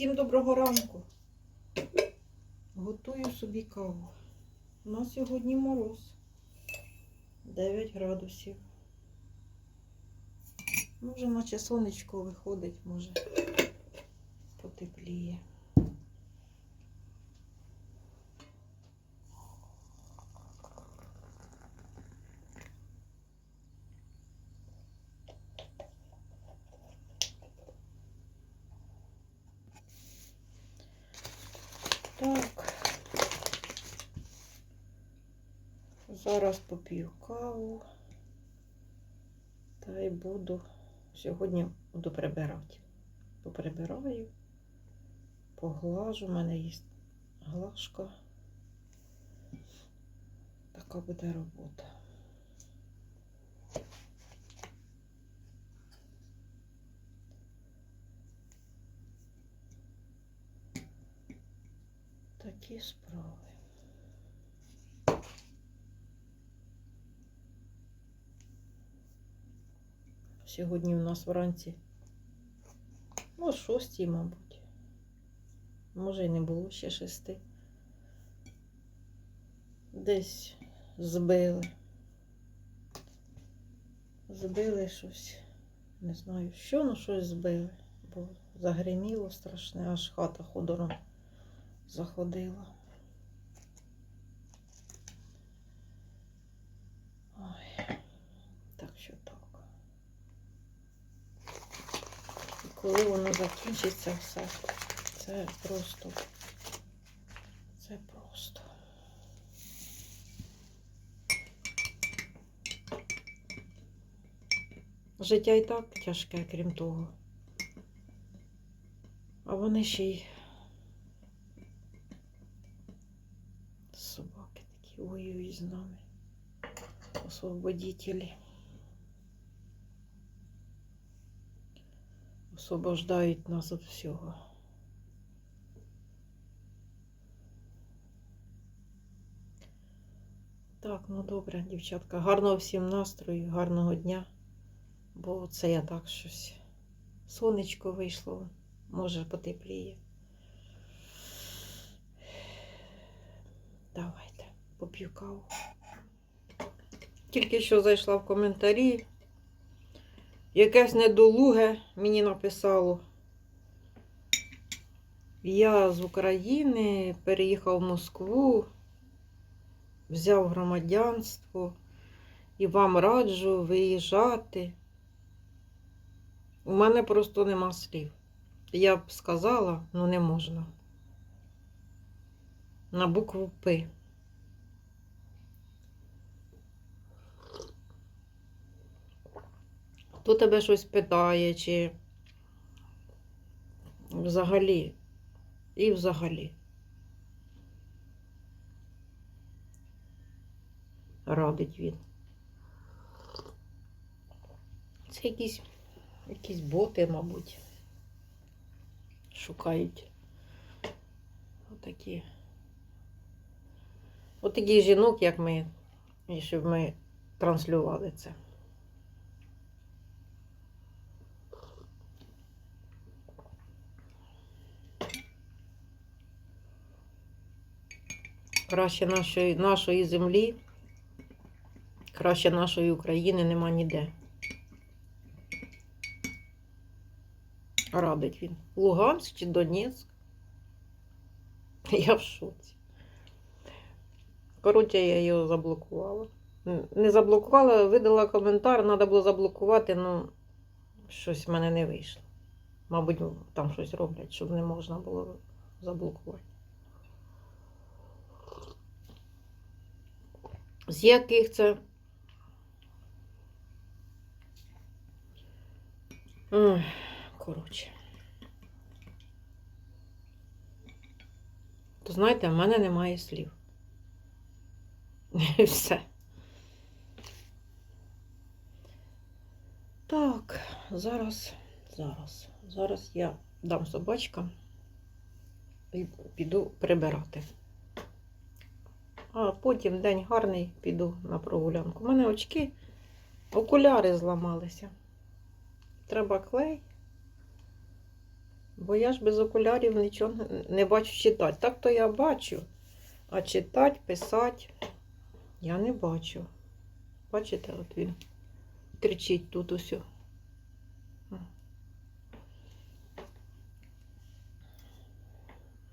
Всім доброго ранку. Готую собі каву. У нас сьогодні мороз. 9 градусів. Може, наче сонечко виходить, може потепліє. Так. Зараз поп'ю каву. Та й буду. Сьогодні буду прибирати. Поприбираю, поглажу, у мене є глажка. Така буде робота. Такі справи. Сьогодні у нас вранці, ну, шостій, мабуть. Може, і не було ще шести. Десь збили. Збили щось. Не знаю, що, ну щось збили. Бо загриміло страшне, аж хата ходором заходила. Ой, так що так. І коли воно закінчиться все, це просто, це просто. Життя і так тяжке, крім того. А вони ще й собаки такі воюють з нами. Освободителі. Освобождають нас від всього. Так, ну добре, дівчатка. Гарного всім настрою, гарного дня. Бо це я так щось. Сонечко вийшло, може потепліє. Давайте, поп'ю каву. Тільки що зайшла в коментарі. Якесь недолуге мені написало. Я з України переїхав в Москву, взяв громадянство і вам раджу виїжджати. У мене просто нема слів. Я б сказала, ну не можна. На букву П. Хто тебе щось питає, чи взагалі, і взагалі. Радить він. Це якісь, якісь боти, мабуть, шукають. Отакі. Отакі жінок, як ми, і щоб ми транслювали це. Краще нашої, нашої землі, краще нашої України нема ніде. Радить він. Луганськ чи Донецьк? Я в шоці. Коротше, я його заблокувала. Не заблокувала, видала коментар, треба було заблокувати, але щось в мене не вийшло. Мабуть, там щось роблять, щоб не можна було заблокувати. З яких це? Коротше. То знаєте, в мене немає слів. І все. Так, зараз, зараз, зараз я дам собачкам і піду прибирати. А потім день гарний, піду на прогулянку. У мене очки, окуляри зламалися. Треба клей. Бо я ж без окулярів нічого не- бачу читати. Так то я бачу. А читати, писати я не бачу. Бачите, от він кричить тут усю.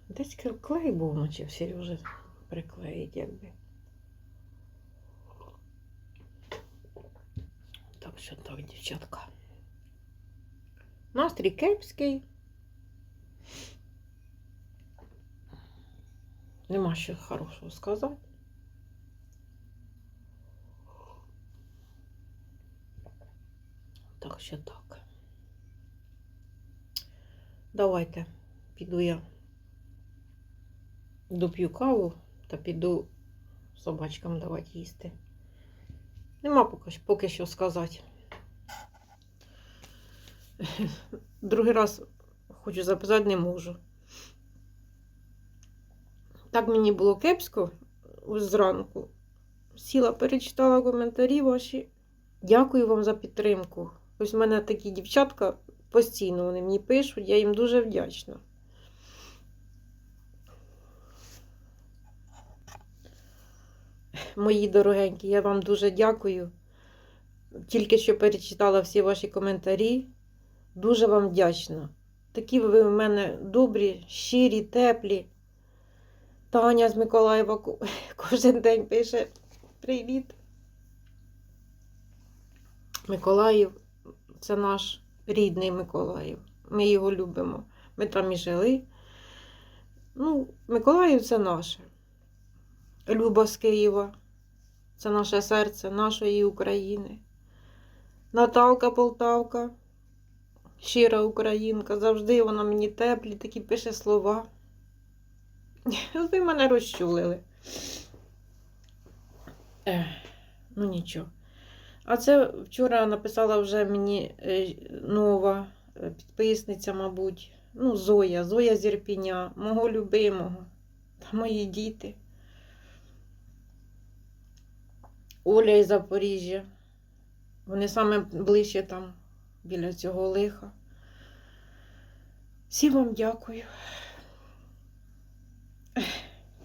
Десь кл- клей був наче в Сережі приклеїть, якби. Так що так, дівчатка. Настрій кепський. Нема що хорошого сказати. Так що так. Давайте піду я доп'ю каву та піду собачкам давати їсти. Нема поки, поки що сказати. Другий раз хочу записати, не можу. Так мені було кепсько зранку. Сіла, перечитала коментарі ваші. Дякую вам за підтримку. Ось в мене такі дівчатка постійно вони мені пишуть, я їм дуже вдячна. Мої дорогенькі, я вам дуже дякую. Тільки що перечитала всі ваші коментарі. Дуже вам вдячна. Такі ви в мене добрі, щирі, теплі. Таня з Миколаєва кожен день пише привіт. Миколаїв це наш рідний Миколаїв. Ми його любимо. Ми там і жили. Ну, Миколаїв це наше. Люба з Києва. Це наше серце, нашої України. Наталка Полтавка, щира українка. Завжди вона мені теплі, такі пише слова. Ви мене розчулили. Ех, ну нічого. А це вчора написала вже мені е, нова е, підписниця, мабуть. Ну, Зоя, Зоя з Ірпіня, мого любимого та мої діти. Оля із Запоріжжя. Вони саме ближче там, біля цього лиха. Всім вам дякую.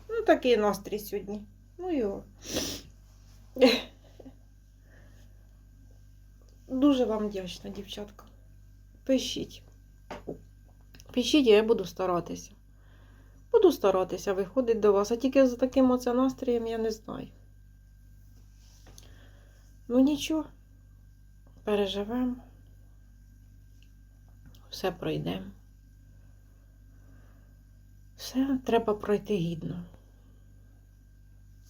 Ну, такий настрій сьогодні. Ну його. Дуже вам вдячна, дівчатка. Пишіть. Пишіть, я буду старатися. Буду старатися виходити до вас, а тільки за таким оце настроєм я не знаю. Ну нічого, переживемо. Все пройдемо. Все треба пройти гідно.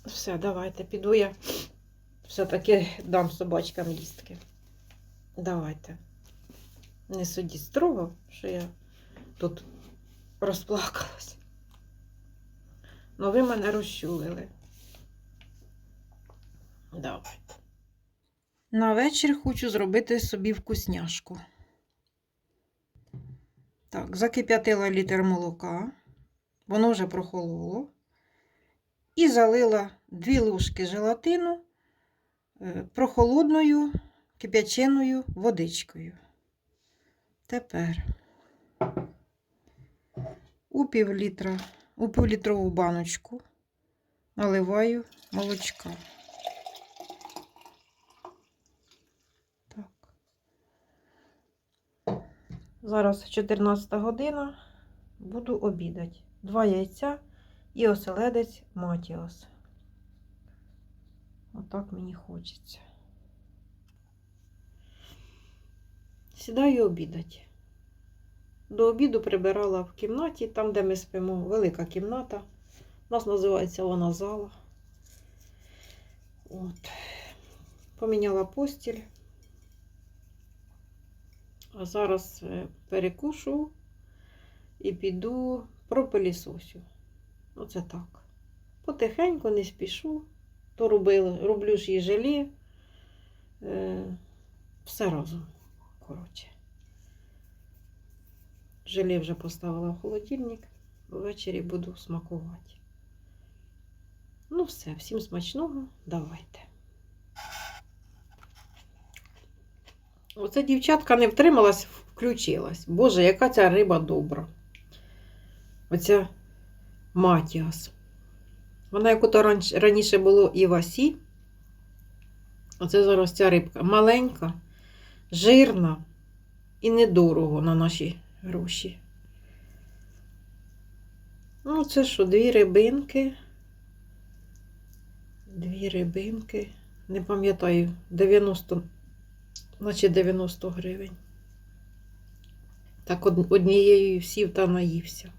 Все, давайте, піду я все-таки дам собачкам їстки. Давайте. Не судіть строго, що я тут розплакалась. Ну, ви мене розчулили. Давайте. На вечір хочу зробити собі вкусняшку. Так, закип'ятила літр молока. Воно вже прохололо. І залила 2 ложки желатину е, прохолодною кип'яченою водичкою. Тепер у пів у півлітрову баночку наливаю молочка. Зараз 14 година. Буду обідати. Два яйця і оселедець Матіос. Отак мені хочеться. Сідаю обідати. До обіду прибирала в кімнаті, там, де ми спимо, велика кімната. У нас називається вона зала. От. Поміняла постіль. А зараз е, перекушу і піду пропилісосю. Оце так. Потихеньку не спішу. То робила, роблю ж і желе. Е, все разом. Коротше. Желе вже поставила в холодильник. Ввечері буду смакувати. Ну все, всім смачного, давайте. Оце дівчатка не втрималась, включилась. Боже, яка ця риба добра. Оця матіас. Вона як ото раніше було і васі. Оце зараз ця рибка маленька, жирна і недорого на наші гроші. Ну, це що, дві рибинки. Дві рибинки. Не пам'ятаю, 90, наче 90 гривень. Так однією сів та наївся.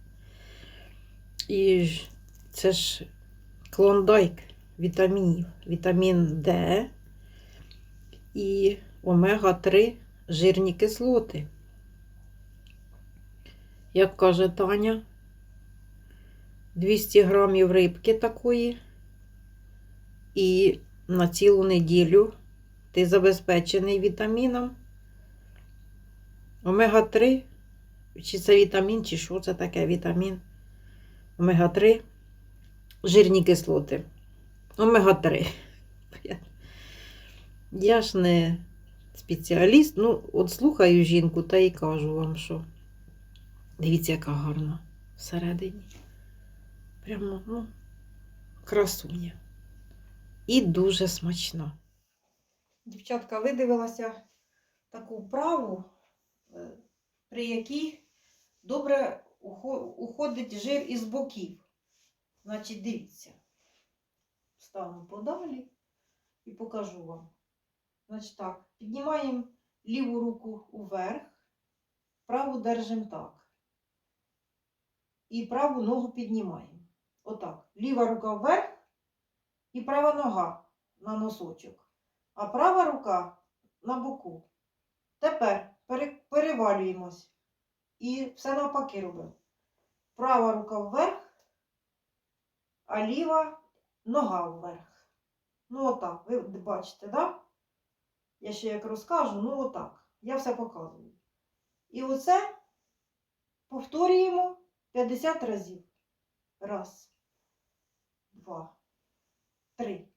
І це ж клондайк вітамінів. Вітамін Д і омега-3 жирні кислоти. Як каже Таня, 200 грамів рибки такої, і на цілу неділю ти забезпечений вітаміном. Омега-3, чи це вітамін, чи що це таке вітамін? Омега-3, жирні кислоти. Омега-3. Я ж не спеціаліст, ну, от слухаю жінку та й кажу вам, що дивіться, яка гарна всередині. Прямо, ну, красуня. І дуже смачна. Дівчатка видивилася таку вправу, е, при якій добре уходить жир із боків. Значить, дивіться. Стану подалі і покажу вам. Значить так, піднімаємо ліву руку уверх, праву держимо так. І праву ногу піднімаємо. Отак. Ліва рука вверх і права нога на носочок. А права рука на боку. Тепер перевалюємось. І все навпаки робимо. Права рука вверх, а ліва нога вверх. Ну, отак. Ви бачите? Да? Я ще як розкажу, ну отак. Я все показую. І оце повторюємо 50 разів. Раз, два, три,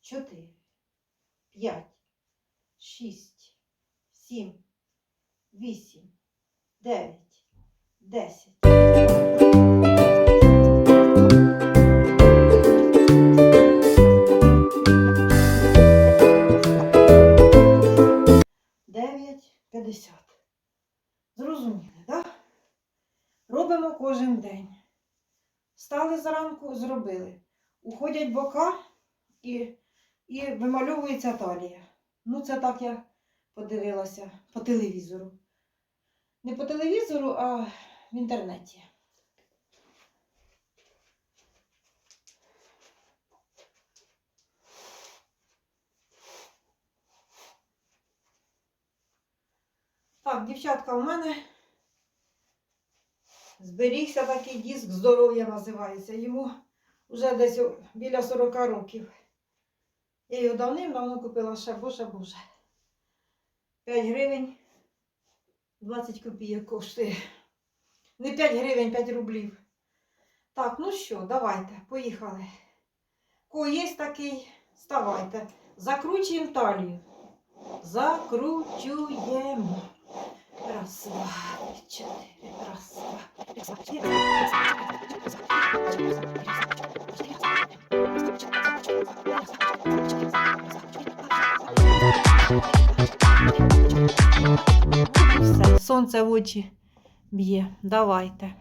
чотири, п'ять, шість, сім, вісім, дев'ять, десять. Дев'ять, п'ятдесят. Зрозуміли, так? Робимо кожен день. Встали зранку, зробили. Уходять бока і, і вимальовується талія. Ну, це так я подивилася по телевізору. Не по телевізору, а в інтернеті. Так, дівчатка, у мене зберігся такий диск здоров'я називається. Йому вже десь біля 40 років. Я його давним-давно купила боже. 5 гривень 20 копійок коштує. Не 5 гривень, 5 рублів. Так, ну що, давайте, поїхали. Кого є такий, ставайте. Закручуємо талію. Закручуємо. Раз, два, чотири. Раз, два. Все, сонце в очі б'є. Давайте.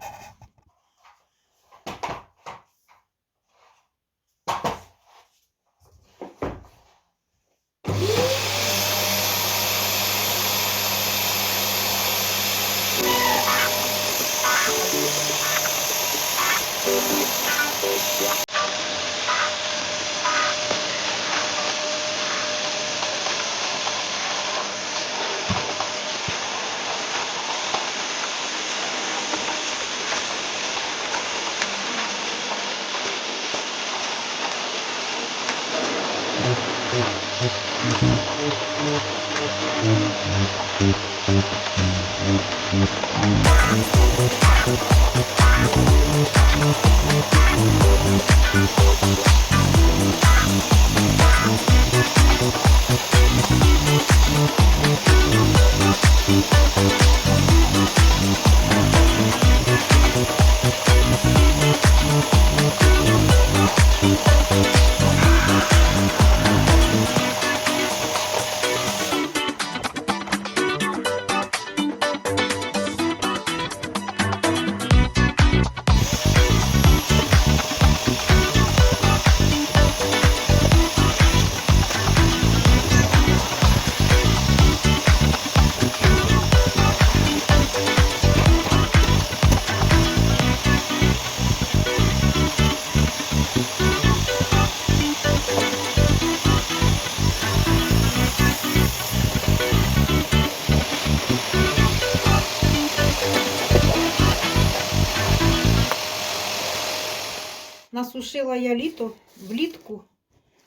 Насушила я літо влітку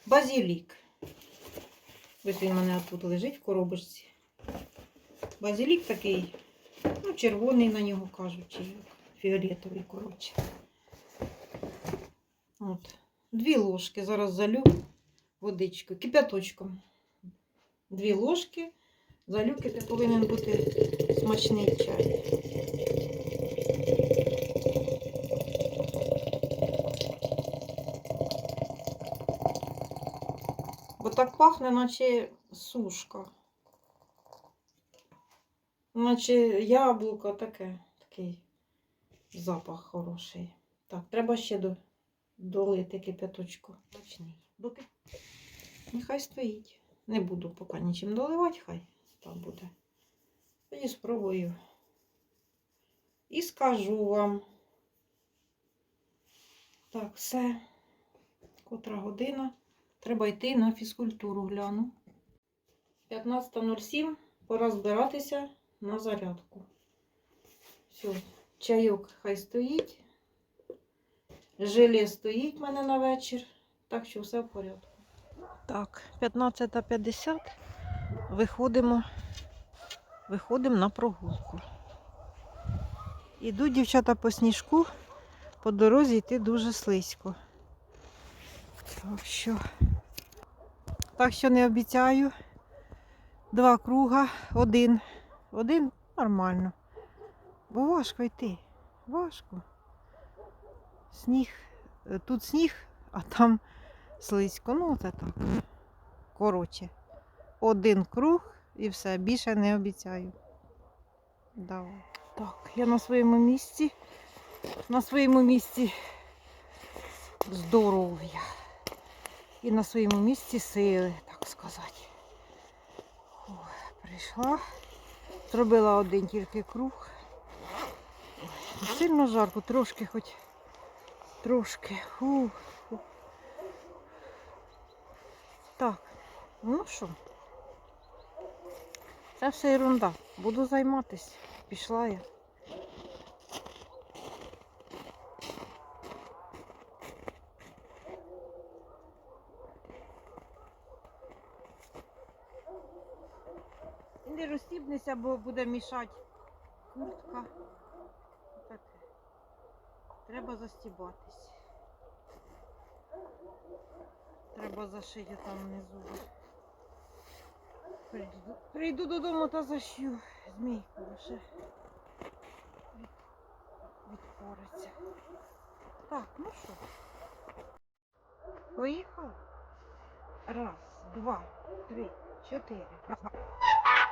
базилік. Ось він у мене тут лежить в коробочці. Базилік такий, ну, червоний на нього кажуть, фіолетовий, коротше. От. Дві ложки. Зараз залю водичкою, кипяточком. Дві ложки. Залю, це повинен бути смачний чай. Так пахне, наче сушка. Наче яблуко таке, такий запах хороший. Так, треба ще до, долити кипяточку. Точний. Доки... Нехай стоїть. Не буду поки нічим доливати, хай там буде. Тоді спробую. І скажу вам. Так, все. Котра година. Треба йти на фізкультуру гляну. 15.07. Пора збиратися на зарядку. Все, чайок хай стоїть. Желе стоїть в мене на вечір. Так що все в порядку. Так, 15.50. Виходимо. Виходимо на прогулку. Ідуть дівчата по сніжку. По дорозі йти дуже слизько. Так що, так що не обіцяю. Два круга, один. Один нормально. Бо важко йти. Важко. Сніг. Тут сніг, а там слизько. Ну, це так. Коротше. Один круг і все. Більше не обіцяю. Давай. Так, я на своєму місці. На своєму місці здоров'я. І на своєму місці сили, так сказати. Ой, прийшла. Зробила один тільки круг. Сильно жарко, трошки хоч трошки. Фу. Так, ну що? Це все ерунда. Буду займатися. Пішла я. Не розстібнися, бо буде мішати куртка. Таке. Треба застібатись. Треба зашити там внизу. Прийду, прийду додому та зашью змійку лише від, відпориться. Так, ну що? Поїхав? Раз, два, три, чотири.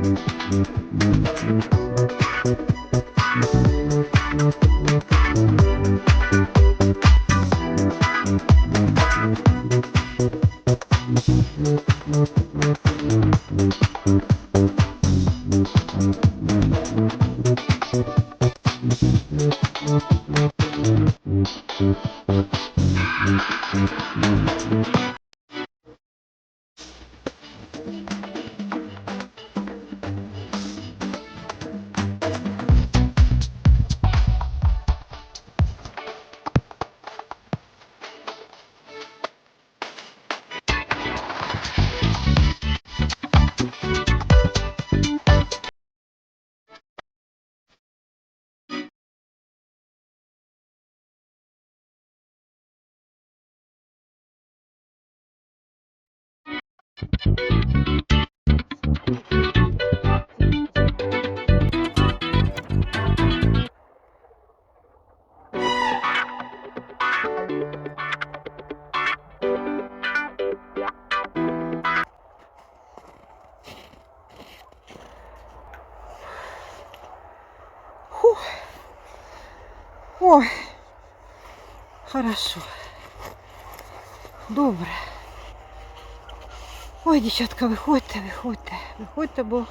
Thank you. Хорошо. Добре. Ой, дівчатка, виходьте, виходьте, виходьте, бо,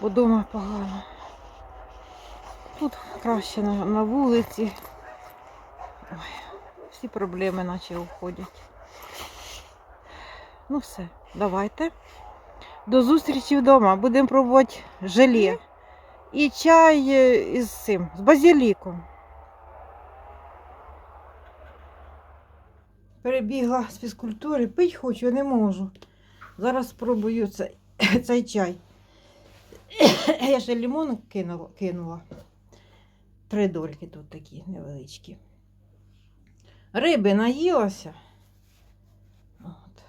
бо дома погано. Тут краще на, на вулиці. Ой, всі проблеми наче уходять. Ну все, давайте. До зустрічі вдома. Будемо пробувати желе. І чай е, із цим, з базиліком. Перебігла з фізкультури, пить хочу, не можу. Зараз спробую цей, цей чай. Я ще лимон кинула, кинула. Три дольки тут такі невеличкі. Риби наїлася. От.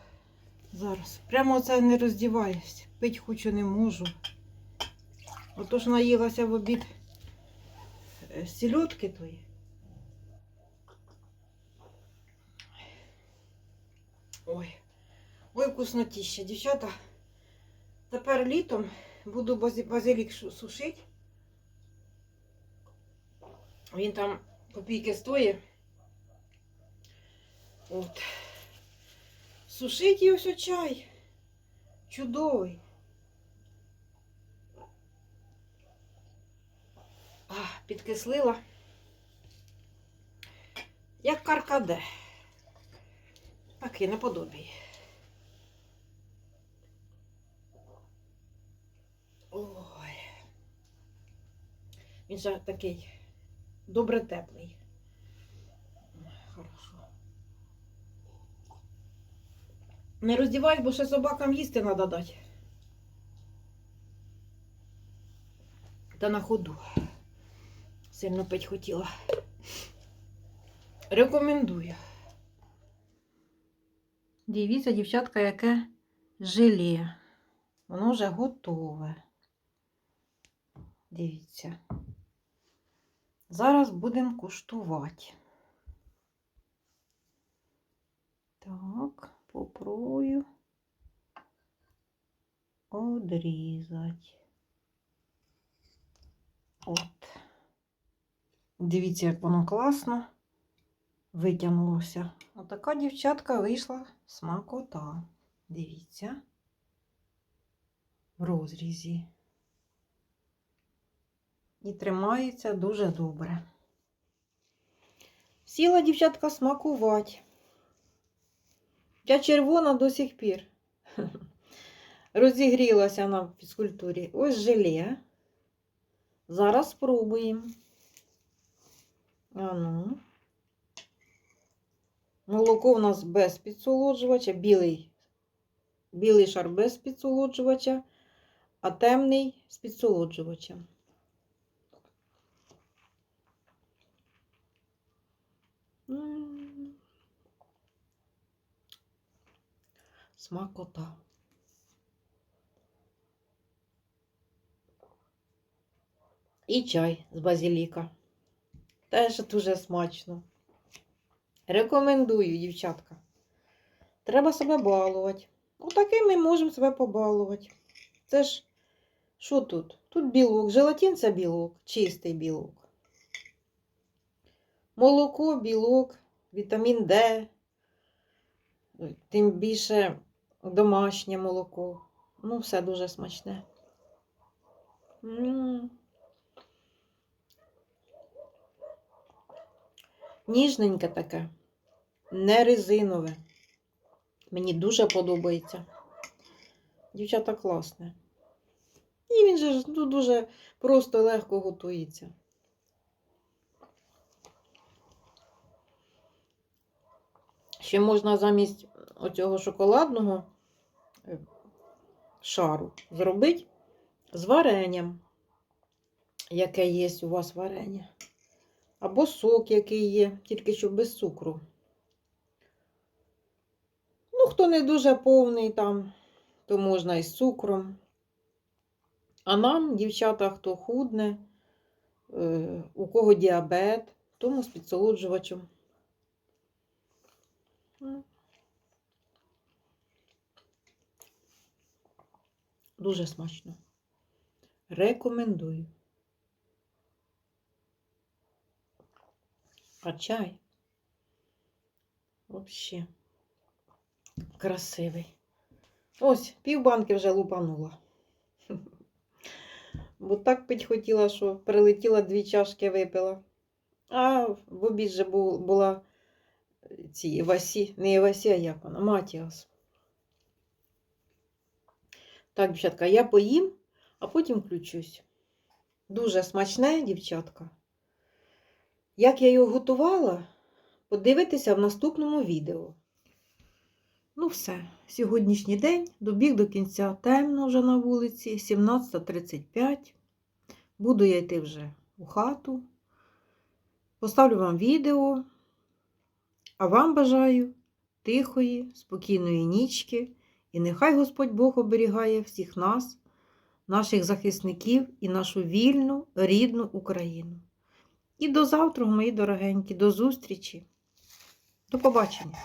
Зараз. Прямо оце не роздіваюсь. Пить хочу не можу. Отож наїлася в обід е, сільотки тої. Ой, ой, вкуснотіща. Дівчата, тепер літом буду базилік сушити. Він там копійки стоїть. От. Сушить і ось чай. Чудовий. А, підкислила. Як каркаде. Такий наподобі. Ой. Він же такий добре теплий. Хорошо. Не роздівай, бо ще собакам їсти треба дати. Та на ходу. Сильно пить хотіла. Рекомендую. Дивіться, дівчатка, яке желе. Воно вже готове. Дивіться. Зараз будемо куштувати. Так, попробую одрізати. От. Дивіться, як воно класно витягнулося. Отака дівчатка вийшла смакота. Дивіться. В розрізі. І тримається дуже добре. Сіла дівчатка смакувати. Я червона до сих пір. Розігрілася на фізкультурі. Ось желе. Зараз спробуємо. А ну. Молоко у нас без підсолоджувача, білий, білий шар без підсолоджувача, а темний з підсолоджувачем. Смакота. І чай з базиліка. Теж дуже смачно. Рекомендую, дівчатка. Треба себе балувати. Отаким ми можемо себе побалувати. Це ж, що тут? Тут білок. Желатин це білок, чистий білок. Молоко, білок, вітамін Д. Тим більше домашнє молоко. Ну, все дуже смачне. М. Ніжненьке таке, не резинове. Мені дуже подобається. Дівчата класне. І він же ну, дуже просто легко готується. Ще можна замість оцього шоколадного е, шару зробити з варенням, яке є у вас варення. Або сок, який є, тільки що без цукру. Ну, хто не дуже повний там, то можна із цукром. А нам, дівчата, хто худне, е, у кого діабет, тому з підсолоджувачем. Дуже смачно. Рекомендую. А чай? Вообще. Красивий. Ось, півбанки вже лупанула. Бо так пить хотіла, що прилетіла дві чашки випила. А в обід же була ці Івасі, не Івасі, а як вона, Матіас. Так, дівчатка, я поїм, а потім включусь. Дуже смачне, дівчатка. Як я його готувала, подивитися в наступному відео. Ну, все, сьогоднішній день добіг до кінця темно вже на вулиці, 17.35. Буду я йти вже у хату. Поставлю вам відео. А вам бажаю тихої, спокійної нічки. І нехай Господь Бог оберігає всіх нас, наших захисників і нашу вільну, рідну Україну. І до завтра, мої дорогенькі, до зустрічі. До побачення.